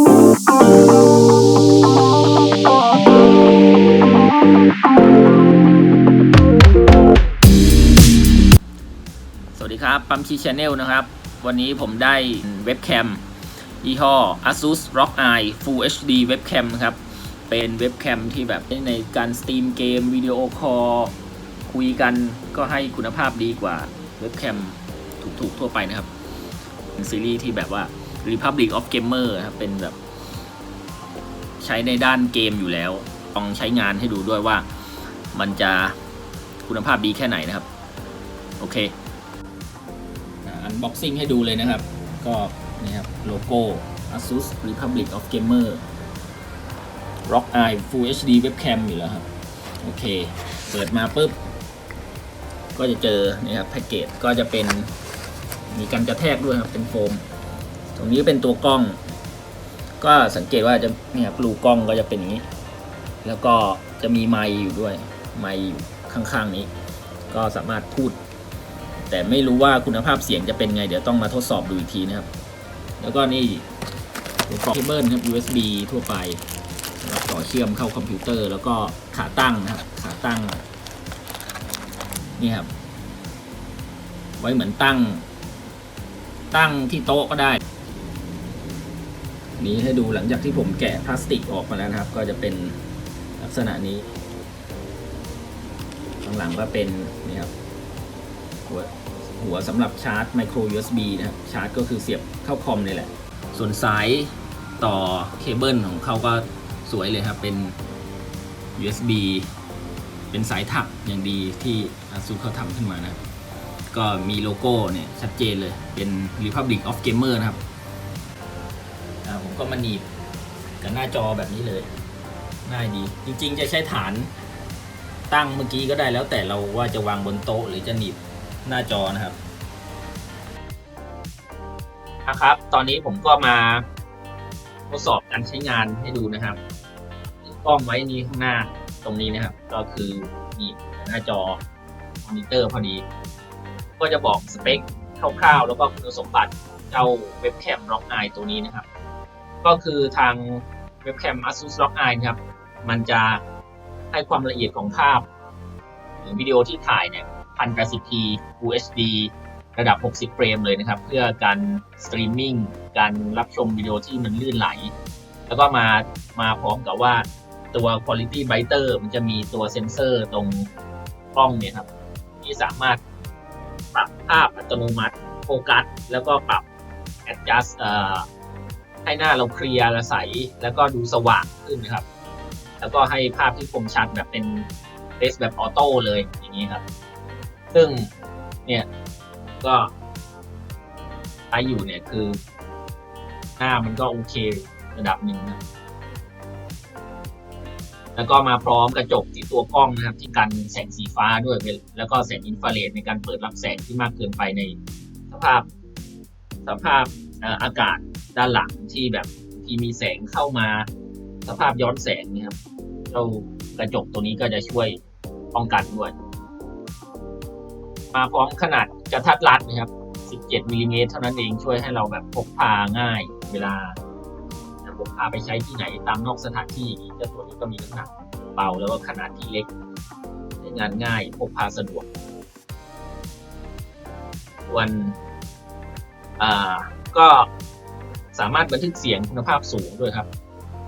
สวัสดีครับ ปั๊มชีชแนลนะครับ วันนี้ผมได้เว็บแคมยี่ห้อ ASUS ROG Eye Full HD เว็บแคมครับ เป็นเว็บแคมที่แบบในการสตรีมเกมวิดีโอคอลคุยกันก็ให้คุณภาพดีกว่าเว็บแคมถูกๆทั่วไปนะครับ เป็นซีรีส์ที่แบบว่า Republic of Gamer นะครับเป็นแบบ ใช้ในด้านเกมอยู่แล้ว ลองใช้งานให้ดูด้วยว่ามันจะคุณภาพดีแค่ไหนนะครับ โอเคอันบ็อกซิ่งให้ดูเลยนะครับ ก็นี่ครับ โลโก้ ASUS Republic of Gamer Rock Eye Full HD Webcam อยู่แล้วครับ โอเค เปิดมาปุ๊บ ก็จะเจอนี่ครับแพ็กเกจก็จะเป็นมีการกระแทกด้วยครับ เป็นโฟม ตรงนี้เป็นตัวกล้อง ก็สังเกตว่าจะเนี่ยรูกล้องก็จะเป็นอย่างนี้ แล้วก็จะมีไมค์อยู่ด้วย ไมค์อยู่ข้างๆนี้ ก็สามารถพูด แต่ไม่รู้ว่าคุณภาพเสียงจะเป็นไง เดี๋ยวต้องมาทดสอบดูอีกทีนะครับ แล้วก็นี่อุปกรณ์เคเบิลครับ USB ทั่วไปต่อเชื่อมเข้าคอมพิวเตอร์ แล้วก็ขาตั้งนะครับ ขาตั้ง นี่ครับ ไว้เหมือนตั้ง ตั้งที่โต๊ะก็ได้ นี้ให้ดูหลังจากที่ผมแกะพลาสติกออกมาแล้วนะครับ ก็จะเป็นลักษณะนี้ ข้างหลังก็เป็นนี่ครับหัวหัวสำหรับชาร์จ micro USB นะครับ ชาร์จก็คือเสียบเข้าคอมนี่แหละ ส่วนสายต่อเคเบิลของเขาก็สวยเลยครับ เป็น USB เป็นสายถักอย่างดีที่ ASUS เขาทำขึ้นมานะ ก็มีโลโก้เนี่ยชัดเจนเลย เป็น Republic of Gamer นะครับ ผมก็มาหนีบกับหน้าจอแบบนี้เลยง่ายดี จริง ๆ จะใช้ฐานตั้งเมื่อกี้ก็ได้แล้วแต่เราว่าจะวางบนโต๊ะหรือจะหนีบหน้าจอนะครับนะครับ ตอนนี้ผมก็มาทดสอบการใช้งานให้ดูนะครับกล้องไว้นี้ข้างหน้าตรงนี้นะครับ ก็คือหนีบหน้าจอมอนิเตอร์พอดี ก็จะบอกสเปคคร่าวๆ แล้วก็คุณสมบัติเจ้าเว็บแคม Rock Eye ตัวนี้นะครับ ก็คือทางเว็บแคม ASUS Rock Eye นะครับ มันจะให้ความละเอียดของภาพ หรือวิดีโอที่ถ่ายเนี่ย 1080p UHD ระดับ 60 เฟรมเลยนะครับ เพื่อการสตรีมมิ่งการรับชมวิดีโอที่มันลื่นไหล แล้วก็มามาพร้อมกับว่าตัว Quality Brighter มันจะมีตัวเซ็นเซอร์ตรงกล้องเนี่ยครับ ที่สามารถปรับภาพอัตโนมัติโฟกัสแล้วก็ปรับ adjust เอ่อ ให้หน้าเราเคลียร์และใส แล้วก็ดูสว่างขึ้นนะครับ แล้วก็ให้ภาพที่คมชัดแบบเป็นเฟสแบบออโต้เลยอย่างนี้ครับ ซึ่งเนี่ยก็ใช้อยู่เนี่ยคือ หน้ามันก็โอเคระดับหนึ่งนะแล้วก็มาพร้อมกระจกที่ตัวกล้องนะครับ ที่กันแสงสีฟ้าด้วย แล้วก็แสงอินฟราเรดในการเปิดรับแสงที่มากเกินไปในสภาพสภาพอากาศ ด้านหลังที่แบบที่มีแสงเข้ามาสภาพย้อนแสงเนี่ยครับเจ้ากระจกตัวนี้ก็จะช่วยป้องกันด้วยมาพร้อมขนาดกระทัดรัดนะครับ 17มิลลิเมตรเท่านั้นเองช่วยให้เราแบบพกพาง่าย เวลาพกพาไปใช้ที่ไหนตามนอกสถานที่เจ้าตัวนี้ก็มีน้ำหนักเบาแล้วก็ขนาดที่เล็กใช้งานง่ายพกพาสะดวกส่วนอ่าก็ สามารถบันทึกเสียงคุณภาพสูงด้วยครับ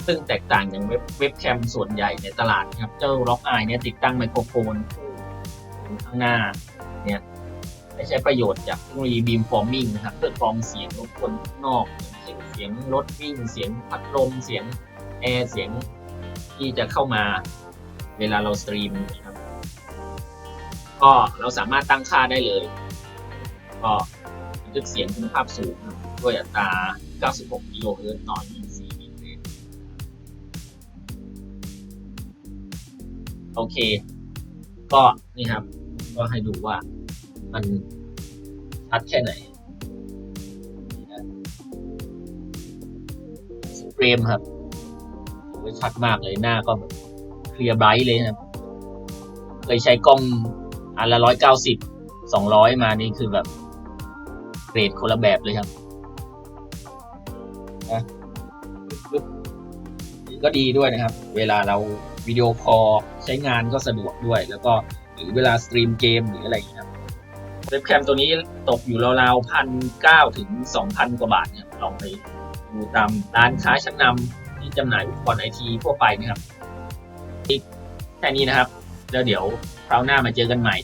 ซึ่งแตกต่างอย่างเว็บเว็บแคมส่วนใหญ่ในตลาดครับ เจ้า Rock Eye เนี่ยติดตั้งไมโครโฟนข้างหน้าเนี่ยได้ใช้ประโยชน์จากเทคโนโลยี beam forming นะครับเพื่อกรองเสียงรบกวนข้างนอกเช่นเสียงรถวิ่ง เสียงพัดลมเสียงแอร์เสียงที่จะเข้ามาเวลาเราสตรีมนะครับก็เราสามารถตั้งค่าได้เลย ก็บันทึกเสียงคุณภาพสูงด้วยอัตรา 96กิโลเฮิรตซ์ต่อ 24บิตเรโอเค ก็นี่ครับ ก็ให้ดูว่ามันชัดแค่ไหนสเฟรมครับโอ้ยชัดมากเลยหน้าก็แบบเคลียร์ไบรท์เลยนะครับ เคยใช้กล้องอันละร้อยเก้าสิบสองร้อยมานี่คือแบบเกรดคนละแบบเลยครับ นะก็ดีด้วยนะครับ เวลาเราวิดีโอคอลใช้งานก็สะดวกด้วย แล้วก็หรือเวลาสตรีมเกมหรืออะไรอย่างเงี้ยครับเว็บแคมตัวนี้ตกอยู่ราวๆพันเก้าถึงสองพันกว่าบาทเนี่ยลองไปดูตามร้านค้าชั้นนำที่จำหน่ายอุปกรณ์ไอทีทั่วไปนะครับอีกแค่นี้นะครับ แล้วเดี๋ยวคราวหน้ามาเจอกันใหม่